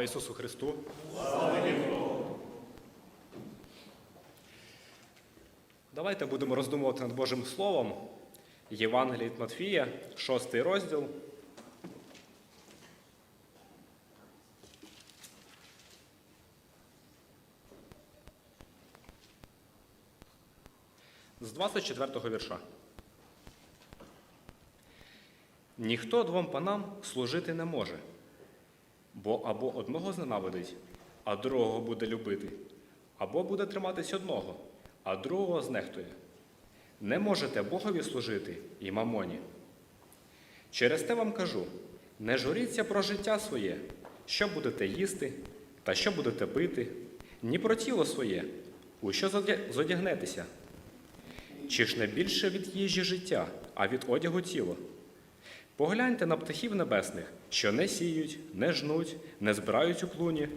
Слава Ісусу Христу! Давайте будемо роздумувати над Божим Словом. Євангелія від Матфія, шостий розділ. З 24 го вірша. Ніхто двом панам служити не може, бо або одного зненавидить, а другого буде любити, або буде триматись одного, а другого знехтує. Не можете Богові служити і мамоні. Через те вам кажу: не журіться про життя своє, що будете їсти, та що будете пити, ні про тіло своє, у що зодягнетеся. Чи ж не більше від їжі життя, а від одягу тіло? Погляньте на птахів небесних, що не сіють, не жнуть, не збирають у клуні,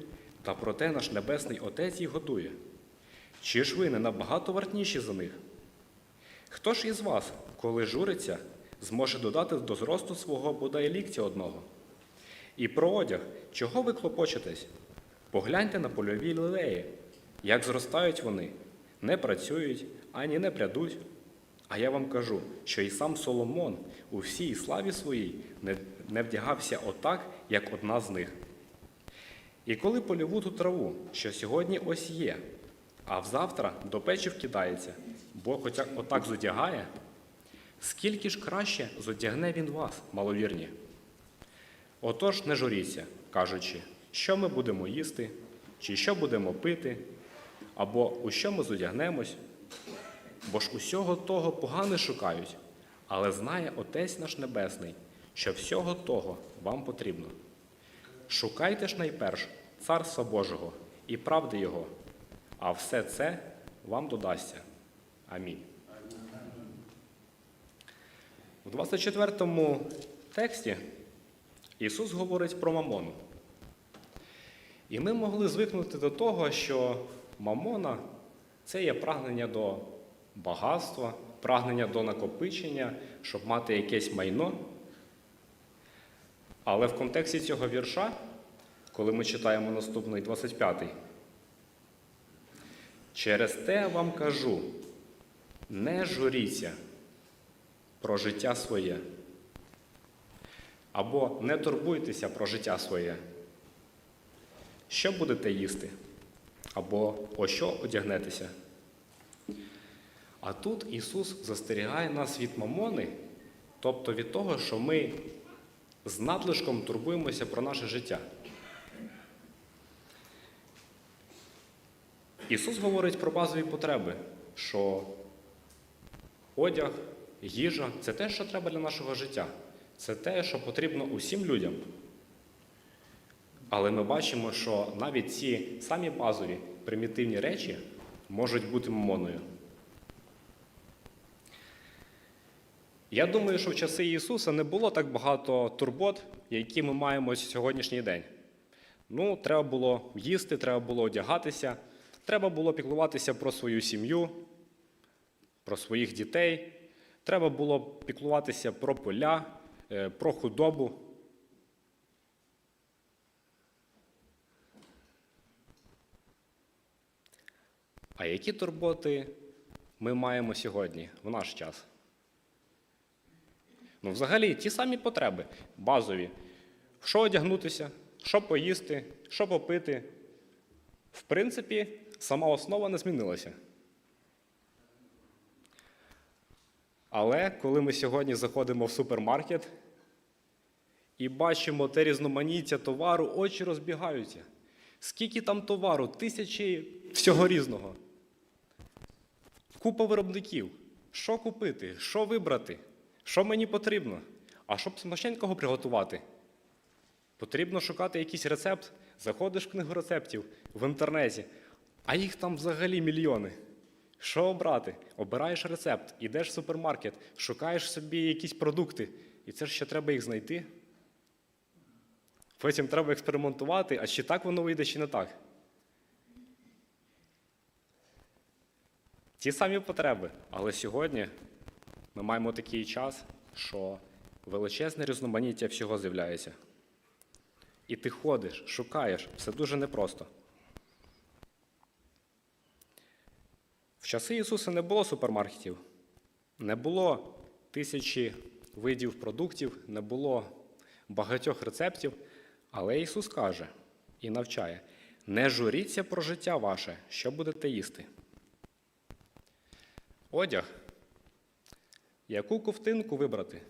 та проте наш небесний Отець їх готує. Чи ж ви не набагато вартніші за них? Хто ж із вас, коли журиться, зможе додати до зросту свого бодай ліктя одного? І про одяг, чого ви клопочетесь? Погляньте на польові лілеї, як зростають вони, не працюють, ані не прядуть. А я вам кажу, що і сам Соломон у всій славі своїй не, не вдягався отак, як одна з них. І коли польову ту траву, що сьогодні ось є, а взавтра до печі вкидається, бо хоча отак зодягає, скільки ж краще зодягне він вас, маловірні. Отож не журіться, кажучи, що ми будемо їсти, чи що будемо пити, або у що ми зодягнемось, бо ж усього того погане шукають, але знає Отець наш Небесний, що всього того вам потрібно. Шукайте ж найперш Царства Божого і правди Його, а все це вам додасться. Амінь. У 24 тексті Ісус говорить про мамону. І ми могли звикнути до того, що мамона це є прагнення до багатства, прагнення до накопичення, щоб мати якесь майно. Але в контексті цього вірша, коли ми читаємо наступний 25-й, через те вам кажу, не журіться про життя своє, або не турбуйтеся про життя своє. Що будете їсти? Або о що одягнетеся? А тут Ісус застерігає нас від мамони, тобто від того, що ми з надлишком турбуємося про наше життя. Ісус говорить про базові потреби, що одяг, їжа це те, що треба для нашого життя. Це те, що потрібно усім людям. Але ми бачимо, що навіть ці самі базові примітивні речі можуть бути мамоною. Я думаю, що в часи Ісуса не було так багато турбот, які ми маємо сьогоднішній день. Ну, треба було їсти, треба було одягатися, треба було піклуватися про свою сім'ю, про своїх дітей, треба було піклуватися про поля, е, про худобу. А які турботи ми маємо сьогодні, в наш час? Ну, взагалі, ті самі потреби базові. Що одягнутися, що поїсти, що попити. В принципі, сама основа не змінилася. Але коли ми сьогодні заходимо в супермаркет і бачимо те різноманіття товару, очі розбігаються. Скільки там товару, тисячі всього різного. Купа виробників. Що купити, що вибрати, що мені потрібно? А щоб смачненького приготувати, потрібно шукати якийсь рецепт. Заходиш в книгу рецептів в інтернеті, а їх там взагалі мільйони. Що обрати? Обираєш рецепт, ідеш в супермаркет, шукаєш собі якісь продукти, і це ж ще треба їх знайти. Потім треба експериментувати, а чи так воно вийде, чи не так. Ті самі потреби, але сьогодні ми маємо такий час, що величезне різноманіття всього з'являється. І ти ходиш, шукаєш, все дуже непросто. В часи Ісуса не було супермаркетів, не було тисячі видів продуктів, не було багатьох рецептів, але Ісус каже і навчає: не журіться про життя ваше, що будете їсти. Одяг. Яку ковтинку вибрати?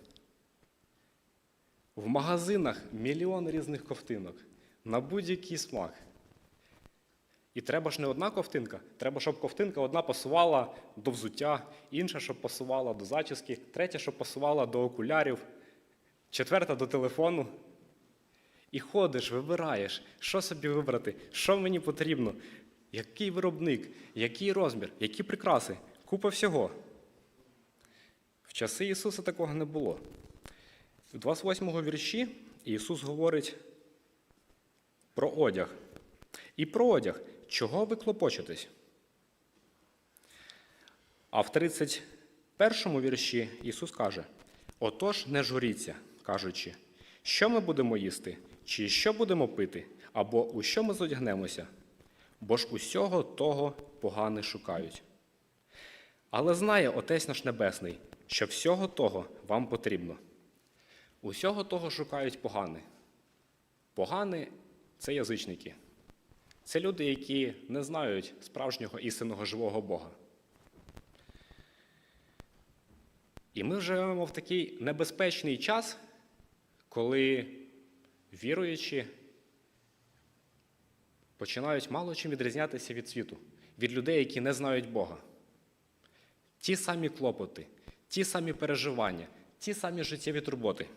В магазинах мільйон різних ковтинок на будь-який смак. І треба ж не одна ковтинка, треба, щоб ковтинка одна пасувала до взуття, інша, щоб пасувала до зачіски, третя, щоб пасувала до окулярів, четверта до телефону. І ходиш, вибираєш, що собі вибрати, що мені потрібно, який виробник, який розмір, які прикраси, купа всього. Часи Ісуса такого не було. У 28 му вірші Ісус говорить про одяг. І про одяг, чого ви клопочетесь? А в 31 му вірші Ісус каже: Отож, не журіться, кажучи, що ми будемо їсти, чи що будемо пити, або у що ми зодягнемося, бо ж усього того погани шукають. Але знає Отець наш Небесний, що всього того вам потрібно. Усього того шукають погани. Погани це язичники. Це люди, які не знають справжнього істинного живого Бога. І ми живемо в такий небезпечний час, коли віруючі починають мало чим відрізнятися від світу, від людей, які не знають Бога. Ті самі клопоти, ті самі переживання, ті самі життєві турботи.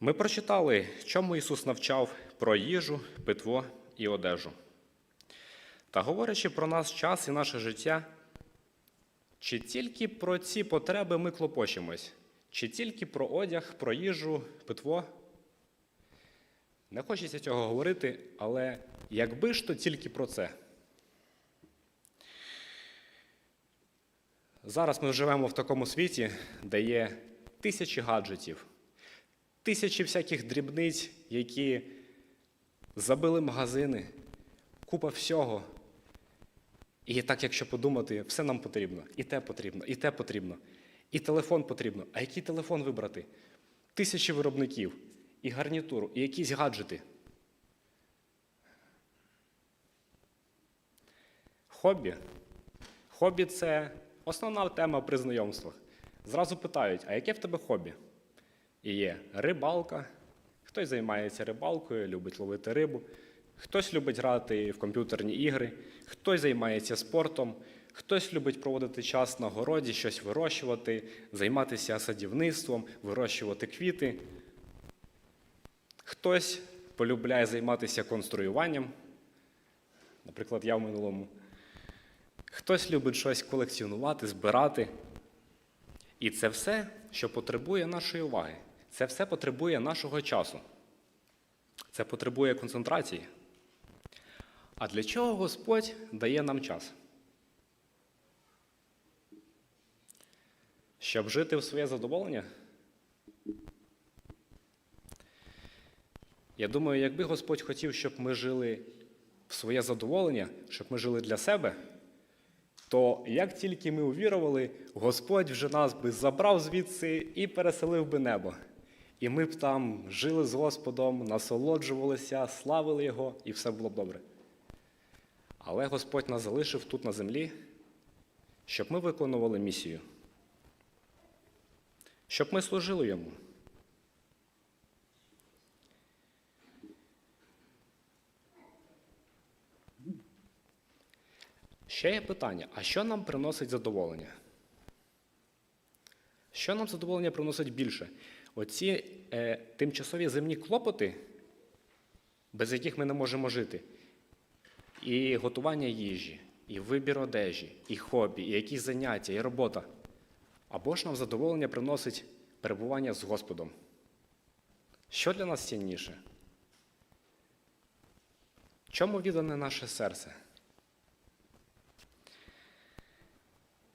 Ми прочитали, чому Ісус навчав про їжу, питво і одежу. Та говорячи про наш час і наше життя, чи тільки про ці потреби ми клопочемось, чи тільки про одяг, про їжу, питво? Не хочеться цього говорити, але якби ж то тільки про це. Зараз ми живемо в такому світі, де є тисячі гаджетів, тисячі всяких дрібниць, які забили магазини, купа всього. І так, якщо подумати, все нам потрібно. І те потрібно, і те потрібно, і телефон потрібно. А який телефон вибрати? Тисячі виробників, і гарнітуру, і якісь гаджети. Хобі. Хобі це основна тема при знайомствах. Зразу питають, а яке в тебе хобі? І є рибалка. Хтось займається рибалкою, любить ловити рибу, хтось любить грати в комп'ютерні ігри, хтось займається спортом, хтось любить проводити час на городі, щось вирощувати, займатися садівництвом, вирощувати квіти. Хтось полюбляє займатися конструюванням, наприклад, я в минулому. Хтось любить щось колекціонувати, збирати. І це все, що потребує нашої уваги. Це все потребує нашого часу. Це потребує концентрації. А для чого Господь дає нам час? Щоб жити в своє задоволення? Я думаю, якби Господь хотів, щоб ми жили в своє задоволення, щоб ми жили для себе, то як тільки ми увірували, Господь вже нас би забрав звідси і переселив би небо. І ми б там жили з Господом, насолоджувалися, славили Його, і все було б добре. Але Господь нас залишив тут на землі, щоб ми виконували місію, щоб ми служили йому. Ще є питання: а що нам приносить задоволення? Що нам задоволення приносить більше? Оці е, тимчасові земні клопоти, без яких ми не можемо жити, і готування їжі, і вибір одежі, і хобі, і якісь заняття, і робота. Або ж нам задоволення приносить перебування з Господом. Що для нас цінніше? Чому віддане наше серце?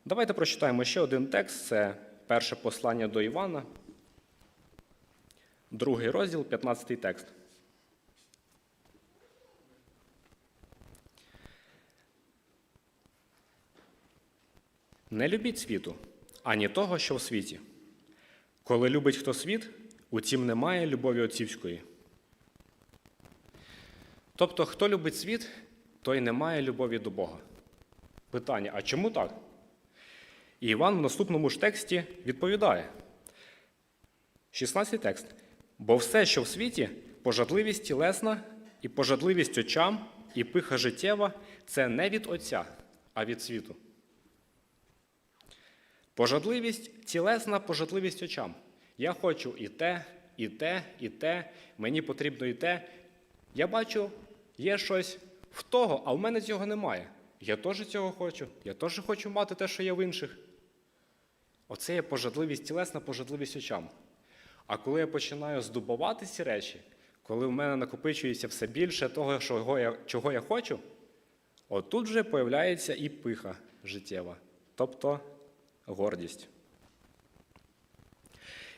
Давайте прочитаємо ще один текст. Це перше послання до Івана, другий розділ, 15 текст. Не любіть світу, ані того, що в світі. Коли любить хто світ, у тім немає любові отцівської. Тобто, хто любить світ, той не має любові до Бога. Питання: а чому так? І Іван в наступному ж тексті відповідає: 16 текст. Бо все, що в світі, пожадливість тілесна, і пожадливість очам, і пиха життєва це не від Отця, а від світу. Пожадливість тілесна, пожадливість очам. Я хочу і те, і те, і те, мені потрібно і те. Я бачу, є щось в того, а в мене цього немає. Я теж цього хочу, я теж хочу мати те, що є в інших. Оце є пожадливість тілесна, пожадливість очам. А коли я починаю здобувати ці речі, коли в мене накопичується все більше того, чого я, чого я хочу, отут вже появляється і пиха життєва, тобто гордість.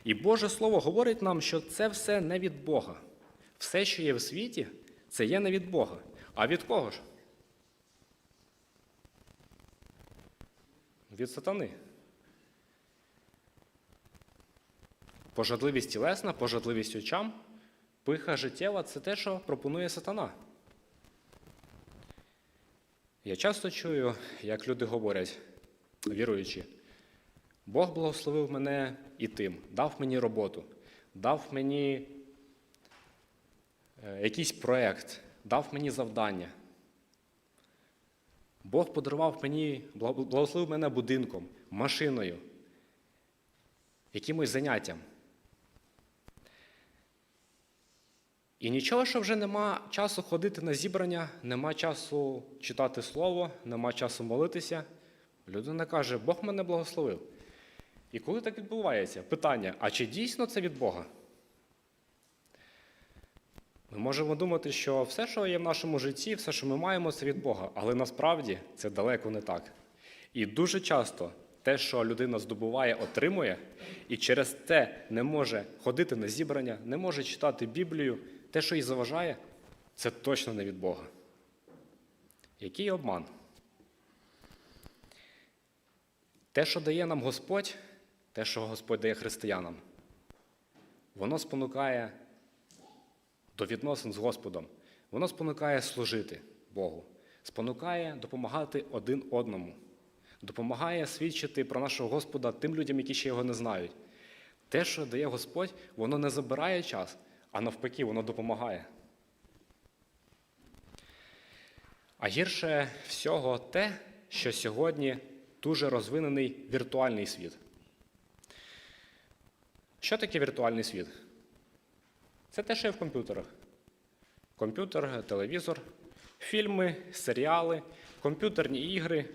І Боже Слово говорить нам, що це все не від Бога. Все, що є в світі, це є не від Бога. А від кого ж? Від сатани. Пожадливість тілесна, пожадливість очам, пиха життєва це те, що пропонує сатана. Я часто чую, як люди говорять, віруючи, Бог благословив мене і тим, дав мені роботу, дав мені е, якийсь проєкт, дав мені завдання. Бог подарував мені, благословив мене будинком, машиною, якимось заняттям. І нічого, що вже нема часу ходити на зібрання, нема часу читати слово, нема часу молитися. Людина каже, Бог мене благословив. І коли так відбувається, питання: а чи дійсно це від Бога? Ми можемо думати, що все, що є в нашому житті, все, що ми маємо, це від Бога. Але насправді це далеко не так. І дуже часто те, що людина здобуває, отримує, і через те не може ходити на зібрання, не може читати Біблію, те, що їй заважає, це точно не від Бога. Який обман? Те, що дає нам Господь, те, що Господь дає християнам, воно спонукає до відносин з Господом. Воно спонукає служити Богу, спонукає допомагати один одному, допомагає свідчити про нашого Господа тим людям, які ще його не знають. Те, що дає Господь, воно не забирає час, а навпаки, воно допомагає. А гірше всього те, що сьогодні дуже розвинений віртуальний світ. Що таке віртуальний світ? Це те, що є в комп'ютерах. Комп'ютер, телевізор, фільми, серіали, комп'ютерні ігри,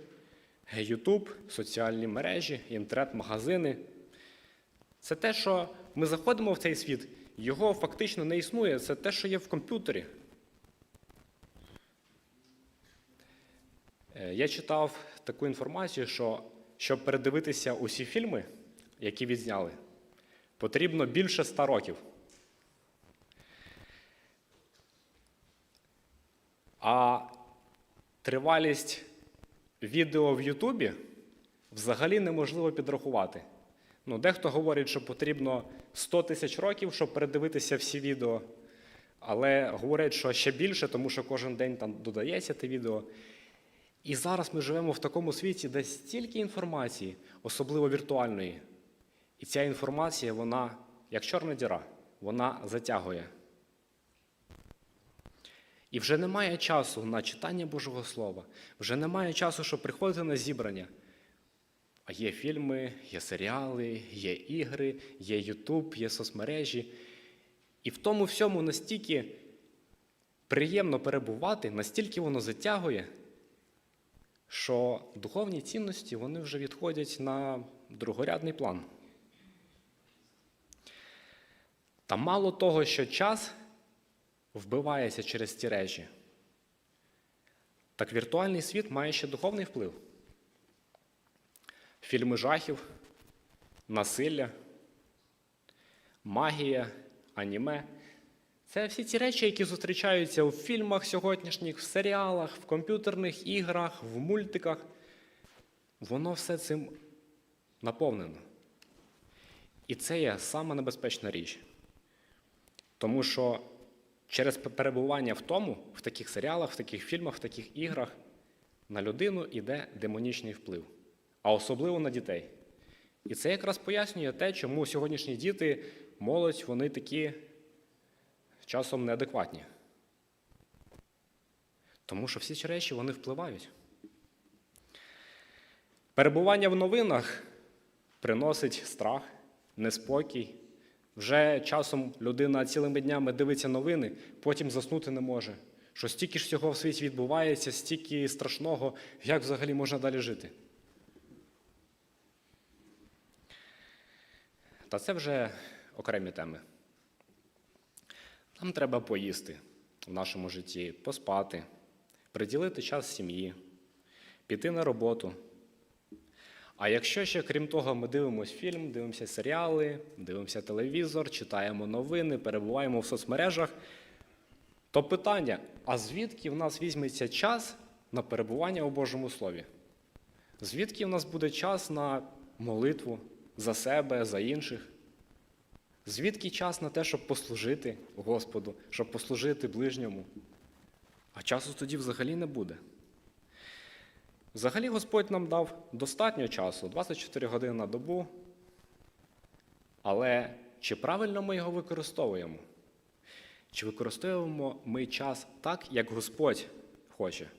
Ютуб, соціальні мережі, інтернет-магазини. Це те, що ми заходимо в цей світ, його фактично не існує, це те, що є в комп'ютері. Е, Я читав таку інформацію, що щоб передивитися усі фільми, які відзняли, потрібно більше ста років. А тривалість відео в Ютубі взагалі неможливо підрахувати. Ну, Дехто говорить, що потрібно 100 тисяч років, щоб передивитися всі відео. Але говорять, що ще більше, тому що кожен день там додається те відео. І зараз ми живемо в такому світі, де стільки інформації, особливо віртуальної. І ця інформація, вона, як чорна діра, вона затягує. І вже немає часу на читання Божого Слова, вже немає часу, щоб приходити на зібрання. А є фільми, є серіали, є ігри, є Ютуб, є соцмережі. І в тому всьому настільки приємно перебувати, настільки воно затягує, що духовні цінності вони вже відходять на другорядний план. Та мало того, що час вбивається через ці речі, так віртуальний світ має ще духовний вплив. Фільми жахів, насилля, магія, аніме. Це всі ці речі, які зустрічаються у фільмах сьогоднішніх, в серіалах, в комп'ютерних іграх, в мультиках. Воно все цим наповнено. І це є сама небезпечна річ. Тому що через перебування в тому, в таких серіалах, в таких фільмах, в таких іграх, на людину йде демонічний вплив, а особливо на дітей. І це якраз пояснює те, чому сьогоднішні діти, молодь, вони такі часом неадекватні. Тому що всі ці речі вони впливають. Перебування в новинах приносить страх, неспокій. Вже часом людина цілими днями дивиться новини, потім заснути не може. Що стільки ж всього в світі відбувається, стільки страшного, як взагалі можна далі жити. Та це вже окремі теми. Нам треба поїсти в нашому житті, поспати, приділити час сім'ї, піти на роботу. А якщо ще, крім того, ми дивимося фільм, дивимося серіали, дивимося телевізор, читаємо новини, перебуваємо в соцмережах, то питання: а звідки в нас візьметься час на перебування у Божому Слові? Звідки в нас буде час на молитву за себе, за інших? Звідки час на те, щоб послужити Господу, щоб послужити ближньому? А часу тоді взагалі не буде. Взагалі Господь нам дав достатньо часу 24 години на добу. Але чи правильно ми його використовуємо? Чи використовуємо ми час так, як Господь хоче?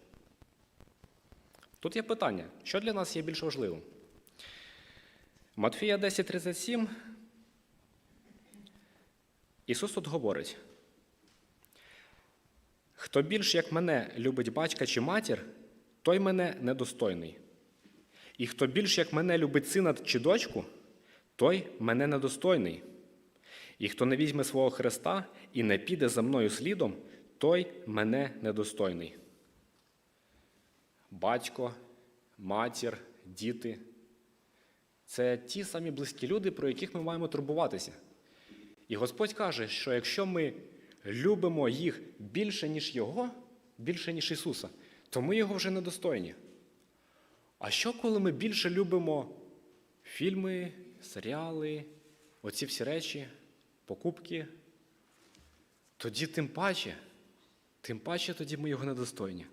Тут є питання, що для нас є більш важливим? Матфія 10:37 Ісус тут говорить: хто більш як мене любить батька чи матір, той мене недостойний. І хто більш як мене любить сина чи дочку, той мене недостойний. І хто не візьме свого Христа і не піде за мною слідом, той мене недостойний. Батько, матір, діти це ті самі близькі люди, про яких ми маємо турбуватися. І Господь каже, що якщо ми любимо їх більше, ніж Його, більше, ніж Ісуса, то ми його вже недостойні. А що, коли ми більше любимо фільми, серіали, оці всі речі, покупки? Тоді тим паче, тим паче тоді ми його недостойні.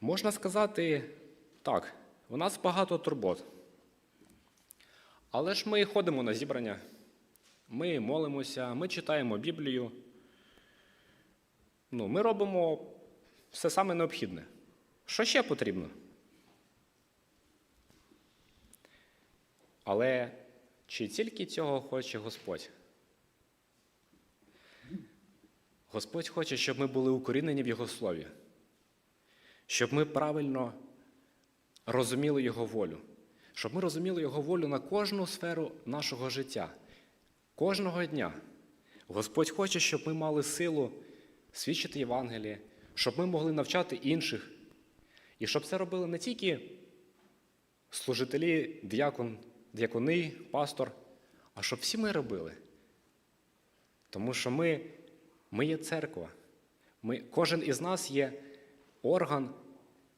Можна сказати так, у нас багато турбот. Але ж ми ходимо на зібрання, ми молимося, ми читаємо Біблію. Ну, Ми робимо все саме необхідне. Що ще потрібно? Але чи тільки цього хоче Господь? Господь хоче, щоб ми були укорінені в Його слові, щоб ми правильно розуміли Його волю, щоб ми розуміли Його волю на кожну сферу нашого життя, кожного дня. Господь хоче, щоб ми мали силу свідчити Євангеліє, щоб ми могли навчати інших, і щоб це робили не тільки служителі, діакон, діакони, пастор, а щоб всі ми робили. Тому що ми, ми є церква. Ми, Кожен із нас є орган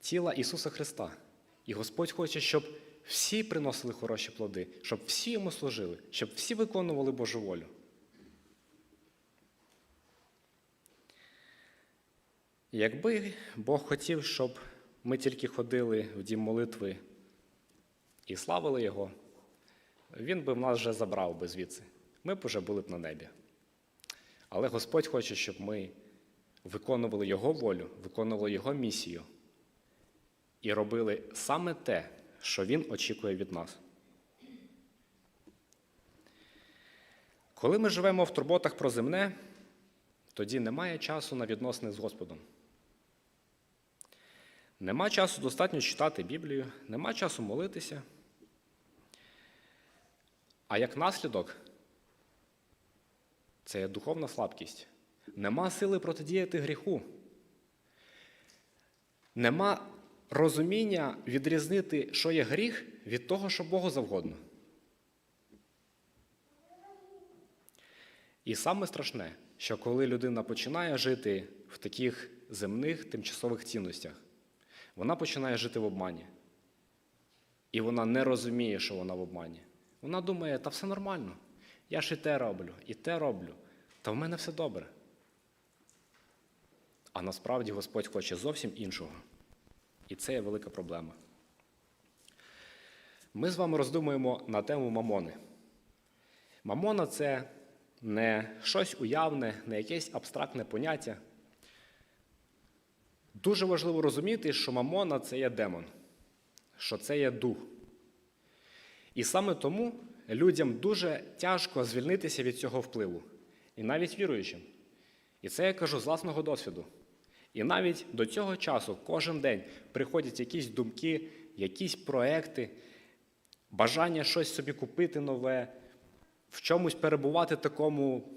тіла Ісуса Христа. І Господь хоче, щоб всі приносили хороші плоди, щоб всі йому служили, щоб всі виконували Божу волю. Якби Бог хотів, щоб ми тільки ходили в дім молитви і славили Його, Він би в нас вже забрав би звідси. Ми б вже були б на небі. Але Господь хоче, щоб ми виконували Його волю, виконували Його місію і робили саме те, що Він очікує від нас. Коли ми живемо в турботах про земне, тоді немає часу на відносини з Господом. Нема часу достатньо читати Біблію, нема часу молитися. А як наслідок, це є духовна слабкість. Нема сили протидіяти гріху. Нема розуміння відрізнити, що є гріх, від того, що Богу завгодно. І саме страшне, що коли людина починає жити в таких земних тимчасових цінностях, вона починає жити в обмані. І вона не розуміє, що вона в обмані. Вона думає, та все нормально. Я ж і те роблю, і те роблю, та в мене все добре. А насправді Господь хоче зовсім іншого. І це є велика проблема. Ми з вами роздумуємо на тему мамони. Мамона це не щось уявне, не якесь абстрактне поняття. Дуже важливо розуміти, що мамона це є демон, що це є дух. І саме тому людям дуже тяжко звільнитися від цього впливу, і навіть віруючим. І це я кажу з власного досвіду. І навіть до цього часу кожен день приходять якісь думки, якісь проекти, бажання щось собі купити нове, в чомусь перебувати такому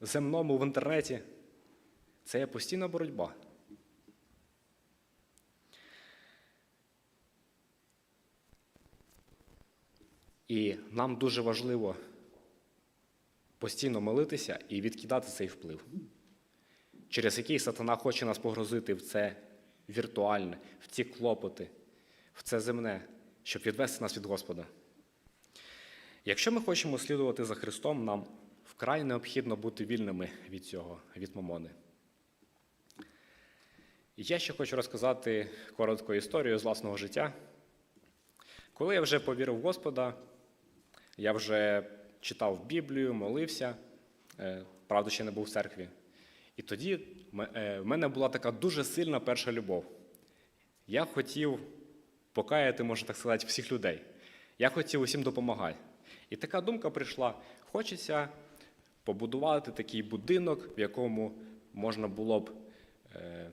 земному в інтернеті. Це є постійна боротьба. І нам дуже важливо постійно молитися і відкидати цей вплив, через який сатана хоче нас погрозити в це віртуальне, в ці клопоти, в це земне, щоб відвести нас від Господа. Якщо ми хочемо слідувати за Христом, нам вкрай необхідно бути вільними від цього, від мамони. І я ще хочу розказати коротку історію з власного життя. Коли я вже повірив в Господа, я вже читав Біблію, молився, е, правда, ще не був в церкві. І тоді е, в мене була така дуже сильна перша любов. Я хотів покаяти, можна так сказати, всіх людей. Я хотів усім допомагати. І така думка прийшла: хочеться побудувати такий будинок, в якому можна було б е,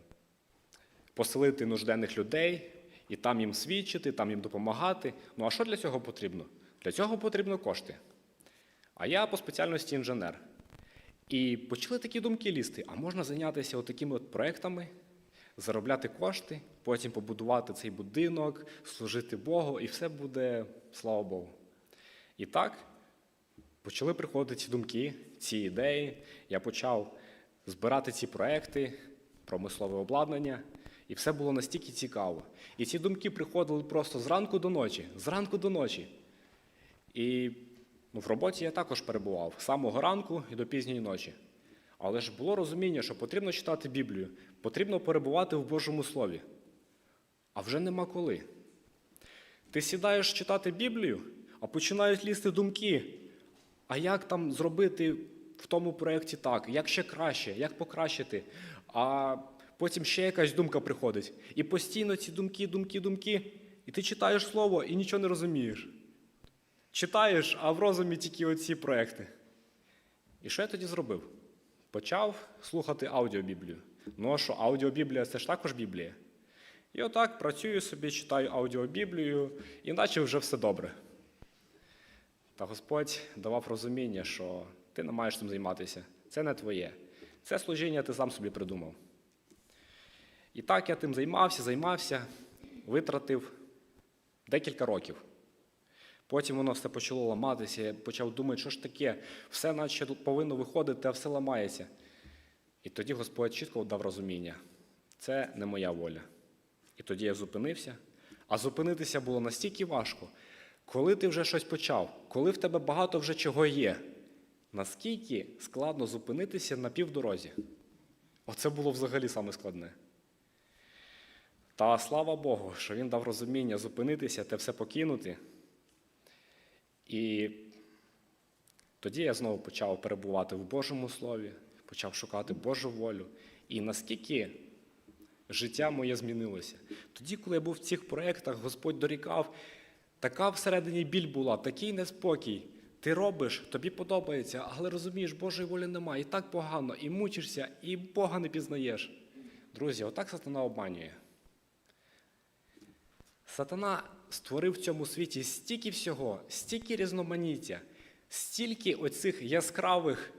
поселити нужденних людей і там їм свідчити, там їм допомагати. Ну а що для цього потрібно? Для цього потрібно кошти. А я по спеціальності інженер. І почали такі думки лізти: а можна зайнятися такими от проектами, заробляти кошти, потім побудувати цей будинок, служити Богу, і все буде, слава Богу. І так почали приходити ці думки, ці ідеї. Я почав збирати ці проекти, промислове обладнання, і все було настільки цікаво. І ці думки приходили просто зранку до ночі, зранку до ночі. І ну, в роботі я також перебував з самого ранку і до пізньої ночі. Але ж було розуміння, що потрібно читати Біблію, потрібно перебувати в Божому Слові. А вже нема коли. Ти сідаєш читати Біблію, а починають лізти думки. А як там зробити в тому проєкті так, як ще краще, як покращити? А потім ще якась думка приходить. І постійно ці думки, думки, думки. І ти читаєш слово і нічого не розумієш. Читаєш, а в розумі тільки оці проекти. І що я тоді зробив? Почав слухати аудіобіблію. Ну а що, аудіобіблія це ж також Біблія. І отак працюю собі, читаю аудіобіблію, іначе вже все добре. Та Господь давав розуміння, що ти не маєш цим займатися. Це не твоє. Це служіння ти сам собі придумав. І так я тим займався, займався, витратив декілька років. Потім воно все почало ламатися, я почав думати, що ж таке, все наче повинно виходити, а все ламається. І тоді Господь чітко дав розуміння. Це не моя воля. І тоді я зупинився. А зупинитися було настільки важко, коли ти вже щось почав, коли в тебе багато вже чого є, наскільки складно зупинитися на півдорозі. Оце було взагалі саме складне. Та слава Богу, що він дав розуміння зупинитися те все покинути. І тоді я знову почав перебувати в Божому Слові, почав шукати Божу волю. І наскільки життя моє змінилося. Тоді, коли я був в цих проєктах, Господь дорікав, така всередині біль була, такий неспокій. Ти робиш, тобі подобається, але розумієш, Божої волі немає, і так погано, і мучишся, і Бога не пізнаєш. Друзі, отак сатана обманює. Сатана створив в цьому світі стільки всього, стільки різноманіття, стільки оцих яскравих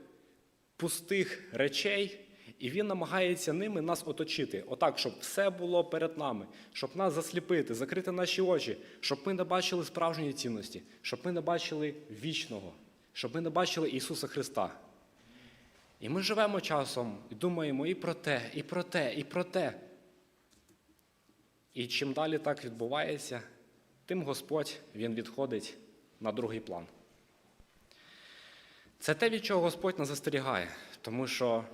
пустих речей, І він намагається ними нас оточити, отак, щоб все було перед нами, щоб нас засліпити, закрити наші очі, щоб ми не бачили справжньої цінності, щоб ми не бачили вічного, щоб ми не бачили Ісуса Христа. І ми живемо часом і думаємо і про те, і про те, і про те. І чим далі так відбувається, тим Господь Він відходить на другий план. Це те, від чого Господь нас застерігає, тому що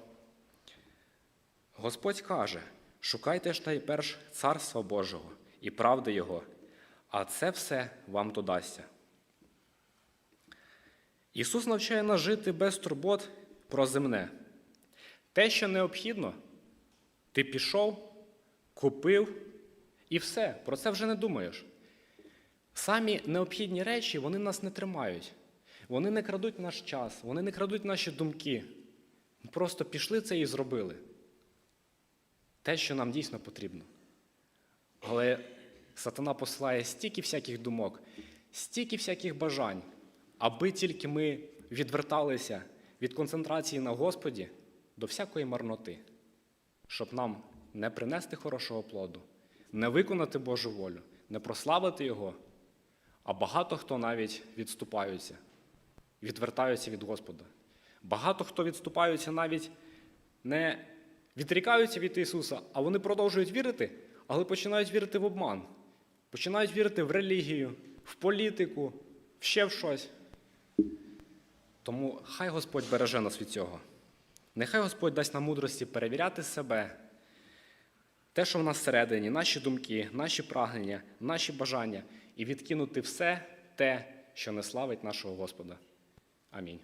Господь каже: шукайте ж найперш Царства Божого і правди Його, а це все вам додасться. Ісус навчає нас жити без турбот про земне. Те, що необхідно, ти пішов, купив і все, про це вже не думаєш. Самі необхідні речі вони нас не тримають. Вони не крадуть наш час, вони не крадуть наші думки. Ми просто пішли це і зробили. Те, що нам дійсно потрібно. Але сатана посилає стільки всяких думок, стільки всяких бажань, аби тільки ми відверталися від концентрації на Господі до всякої марноти, щоб нам не принести хорошого плоду, не виконати Божу волю, не прославити Його, а багато хто навіть відступаються, відвертаються від Господа. Багато хто відступаються навіть не відрікаються від Ісуса, а вони продовжують вірити, але починають вірити в обман, починають вірити в релігію, в політику, ще в щось. Тому хай Господь береже нас від цього. Нехай Господь дасть нам мудрості перевіряти себе, те, що в нас всередині, наші думки, наші прагнення, наші бажання, і відкинути все те, що не славить нашого Господа. Амінь.